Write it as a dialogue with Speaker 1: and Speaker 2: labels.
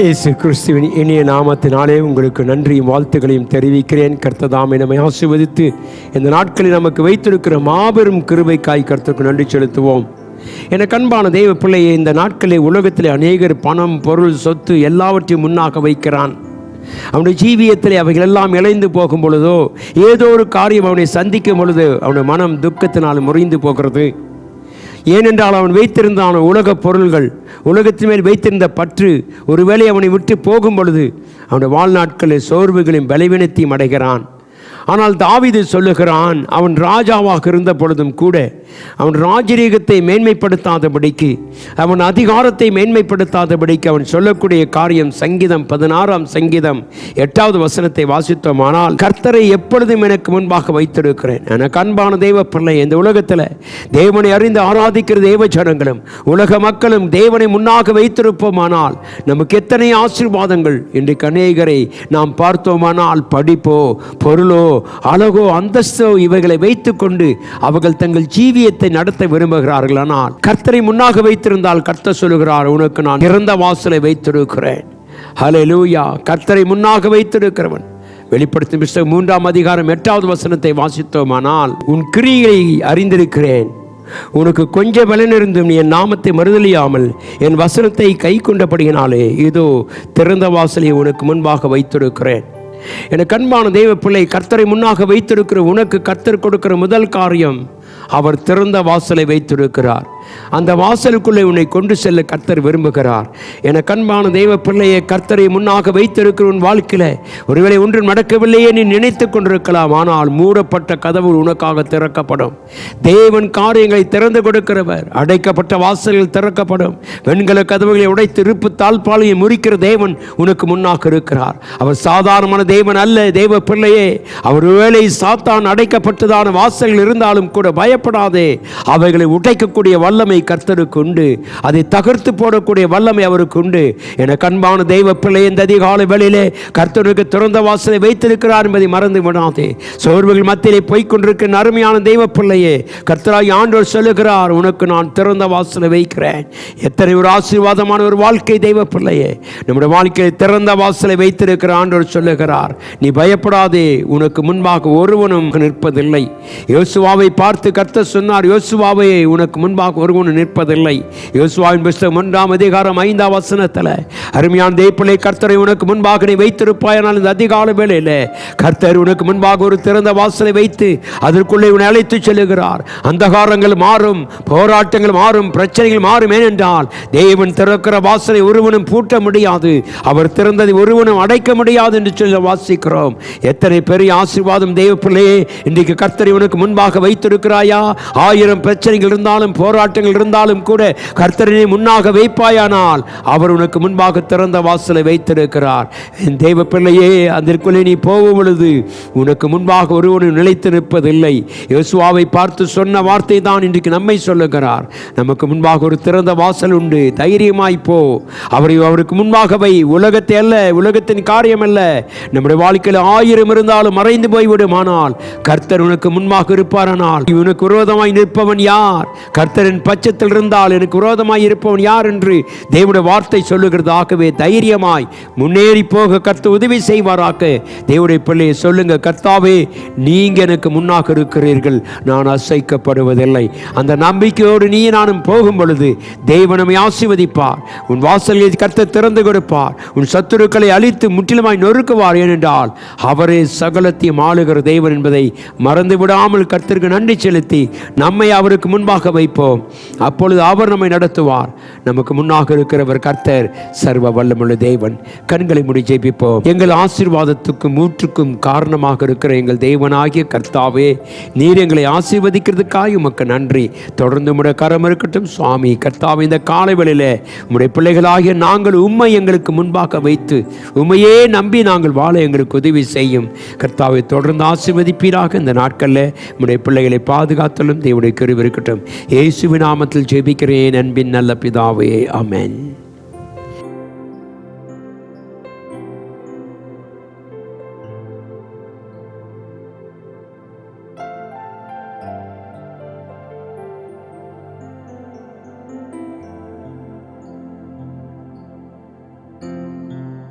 Speaker 1: இயேசு கிறிஸ்துவின் இனிய நாமத்தினாலே உங்களுக்கு நன்றியும் வாழ்த்துக்களையும் தெரிவிக்கிறேன். கர்த்ததாமை நம்மை ஆசீர்வதித்து இந்த நாட்களில் நமக்கு வைத்திருக்கிற மாபெரும் கிருபைக்காய் கர்த்தருக்கு நன்றி செலுத்துவோம். என கண்பான தெய்வ பிள்ளையை இந்த நாட்களில் உலகத்தில் அநேகர் பணம் பொருள் சொத்து எல்லாவற்றையும் முன்னாக வைக்கிறான். அவனுடைய ஜீவியத்தில் அவைகள் எல்லாம் இழைந்து போகும் பொழுதோ ஏதோ ஒரு காரியம் அவனை சந்திக்கும் பொழுது அவனுடைய மனம் துக்கத்தினால் முறிந்து போகிறது. ஏனென்றால் அவன் வைத்திருந்தான் உலகப் பொருள்கள் உலகத்தின் மேல் வைத்திருந்த பற்று ஒருவேளை அவனை விட்டு போகும் பொழுது அவனுடைய வாழ்நாட்களில் சோர்வுகளையும் பலவீனத்தையும் அடைகிறான். ஆனால் தாவிது சொல்லுகிறான் அவன் ராஜாவாக இருந்த பொழுதும் கூட அவன் ராஜரீகத்தை மேன்மைப்படுத்தாதபடிக்கு அவன் அதிகாரத்தை மேன்மைப்படுத்தாதபடிக்கு அவன் சொல்லக்கூடிய காரியம் சங்கீதம் பதினாறாம் சங்கீதம் எட்டாவது வசனத்தை வாசித்தோமானால் கர்த்தரை எப்பொழுதும் எனக்கு முன்பாக வைத்திருக்கிறேன். எனக்கு அன்பான தெய்வ பிள்ளை இந்த உலகத்தில் தேவனை அறிந்து ஆராதிக்கிற தெய்வ ஜனங்களும் உலக மக்களும் தேவனை முன்னாக வைத்திருப்போமானால் நமக்கு எத்தனை ஆசீர்வாதங்கள்? இன்றைக்கு அநேகரை நாம் பார்த்தோமானால் படிப்போ பொருளோ அழகோ அந்தஸ்தோ இவைகளை வைத்துக்கொண்டு அவர்கள் தங்கள் ஜீவியத்தை நடத்த விரும்புகிறார்கள் ஆனால் கர்த்தரை முன்னாக வைத்திருந்தால் கர்த்தர் சொல்லுகிறார் உனக்கு நான் இறந்த வாசலை வைத்திருக்கிறேன். ஹலே லூயா கர்த்தரை முன்னாக வைத்திருக்கிறவன். வெளிப்படுத்தும் புஸ்தகம் மூன்றாம் அதிகாரம் எட்டாவது வசனத்தை வாசித்தோமானால் உன் கிரியை அறிந்திருக்கிறேன். உனக்கு கொஞ்ச பலன் இருந்தும் என் நாமத்தை மறுதலியாமல் என் வசனத்தை கை கொண்டபடியினாலே இதோ திறந்த வாசலை உனக்கு முன்பாக வைத்திருக்கிறேன். என கண்பான தெய்வ பிள்ளை கர்த்தரை முன்னாக வைத்திருக்கிற உனக்கு கர்த்தர் கொடுக்கிற முதல் காரியம் அவர் திறந்த வாசலை வைத்திருக்கிறார். அந்த வாசலுக்குள்ளே உன்னை கொண்டு செல்ல கர்த்தர் விரும்புகிறார். என கண்பான தெய்வ பிள்ளையை கர்த்தரை முன்னாக வைத்திருக்கிற உன் வாழ்க்கையில் ஒருவேளை ஒன்றும் நடக்கவில்லையே நீ நினைத்து கொண்டிருக்கலாம். ஆனால் மூடப்பட்ட கதவு உனக்காக திறக்கப்படும். தேவன் காரியங்களை திறந்து கொடுக்கிறவர். அடைக்கப்பட்ட வாசல்கள் திறக்கப்படும். வெண்கல கதவுகளை உடைத்து இருப்பு தாழ்பாளையை முறிக்கிற தேவன் உனக்கு முன்னாக இருக்கிறார். அவர் சாதாரணமான தேவன் அல்ல தெய்வ பிள்ளையே. அவர் வேலை சாத்தான் அடைக்கப்பட்டதான வாசல்கள் இருந்தாலும் கூட பயப்படாதே. அவைகளை உடைக்கக்கூடிய வல்லமை கர்த்தருக்கு உண்டு. அதை தகர்த்து போடக்கூடிய வல்லமை அவருக்கு உண்டு. என கண்பான தெய்வ பிள்ளை இந்த அதிகாலை வேளையிலே கர்த்தருக்கு திறந்த வாசலை வைத்திருக்கிறார் என்பதை மறந்து விடாதே. சோர்வுகள் மத்தியிலே போய்க்கொண்டிருக்கிற அருமையான தெய்வ பிள்ளையே கர்த்தராய் ஆண்டோர் சொல்லுகிறார் உனக்கு நான் திறந்த வாசலை வைக்கிறேன். எத்தனை ஒரு ஆசீர்வாதமான ஒரு வாழ்க்கை தெய்வ பிள்ளையே நம்முடைய வாழ்க்கையை திறந்த வாசலை வைத்திருக்கிற ஆண்டோர் சொல்லுகிறார் நீ பயப்படாதே உனக்கு முன்பாக ஒருவனும் நிற்பதில்லை. யோசுவாவை பார்த்து கர்த்தர் சொன்னார் யோசுவாவை உனக்கு முன்பாக ஒருவனும் நிற்பதில்லை. யோசுவாவின் புஸ்தகம் ஒன்றாம் அதிகாரம் ஐந்தாம் வசனத்தில் அருமையான தேய்ப்பிள்ளை கர்த்தரை உனக்கு முன்பாக நீ வைத்திருப்பாயானால் இந்த அதிகால வேலையில் கர்த்தர் உனக்கு முன்பாக ஒரு திறந்த வாசலை வைத்து அதற்குள்ளே உன்னை அழைத்து செல்லுகிறார். அந்தகாரங்கள் மாறும் போராட்டங்கள் மாறும் பிரச்சனைகள் மாறும். ஏனென்றால் தேவன் திறக்கிற வாசலை ஒருவனும் பூட்ட முடியாது. அவர் திறந்ததை ஒருவனும் அடைக்க முடியாது என்று சொல்லி வாசிக்கிறோம். எத்தனை பெரிய ஆசீர்வாதம் தேவ பிள்ளையே இன்றைக்கு கர்த்தரை உனக்கு முன்பாக வைத்திருக்கிறாயா? ஆயிரம் பிரச்சனைகள் இருந்தாலும் போராட்டம் போராட்டங்கள் இருந்தாலும் கூட கர்த்தரை முன்னாக வைப்பாயானால் அவர் உனக்கு முன்பாக திறந்த வாசலை வைத்திருக்கிறார். என் தெய்வ பிள்ளையே அதற்குள்ளே நீ போகும் பொழுது உனக்கு முன்பாக ஒருவனும் நிலைத்து நிற்பதில்லை. யோசுவாவை பார்த்து சொன்ன வார்த்தை தான் இன்றைக்கு நம்மை சொல்லுகிறார். நமக்கு முன்பாக ஒரு திறந்த வாசல் உண்டு. தைரியமாய் போ. அவரை அவருக்கு முன்பாக வை. உலகத்தை அல்ல உலகத்தின் காரியம் அல்ல. நம்முடைய வாழ்க்கையில் ஆயிரம் இருந்தாலும் மறைந்து போய்விடும். ஆனால் கர்த்தர் உனக்கு முன்பாக இருப்பாரானால் இவனுக்கு விரோதமாய் நிற்பவன் யார்? கர்த்தரின் பட்சத்தில் இருந்தால் எனக்கு விரோதமாய் இருப்பவன் யார் என்று தேவனுடைய வார்த்தை சொல்லுகிறது. ஆகவே தைரியமாய் முன்னேறி போக கத்து உதவி செய்வாராக்க தேவனுடைய பிள்ளையை சொல்லுங்க கர்த்தாவே நீங்க எனக்கு முன்னாக இருக்கிறீர்கள். நான் அசைக்கப்படுவதில்லை. அந்த நம்பிக்கையோடு நீ நானும் போகும் பொழுது தேவனமை ஆசிர்வதிப்பார். உன் வாசலில் கர்த்தர் திறந்து கொடுப்பார். உன் சத்துருக்களை அழித்து முற்றிலுமாய் நொறுக்குவார். ஏனென்றால் அவரே சகலத்தையும் ஆளுகிற தேவன் என்பதை மறந்து விடாமல் கர்த்தருக்கு நன்றி செலுத்தி நம்மை அவருக்கு முன்பாக வைப்போம். அப்பொழுது அவர் நம்மை நடத்துவார். நமக்கு முன்னாக இருக்கிறவர் கர்த்தர் சர்வ வல்லமுள்ள தேவன். கண்களை முடி ஜெயிப்போம் எங்கள் ஆசீர்வாதத்துக்கும் மூற்றுக்கும் காரணமாக இருக்கிற எங்கள் தேவனாகிய கர்த்தாவே நீர் எங்களை ஆசீர்வதிக்கிறதுக்காக உமக்கு நன்றி. தொடர்ந்து உடைய கரம் இருக்கட்டும் சுவாமி. கர்த்தாவே இந்த காலை வேளையில உம்முடைய பிள்ளைகளாகிய நாங்கள் உண்மை எங்களுக்கு முன்பாக வைத்து உண்மையே நம்பி நாங்கள் வாழ எங்களுக்கு உதவி செய்யும். கர்த்தாவை தொடர்ந்து ஆசீர்வதிப்பீராக இந்த நாட்களில். உம்முடைய பிள்ளைகளை பாதுகாத்தலும் தேவனுடைய கருவி இருக்கட்டும். இயேசுவின் நாமத்தில் ஜெபிக்கிறேன் அன்பின் நல்ல பிதாவே. அமேன்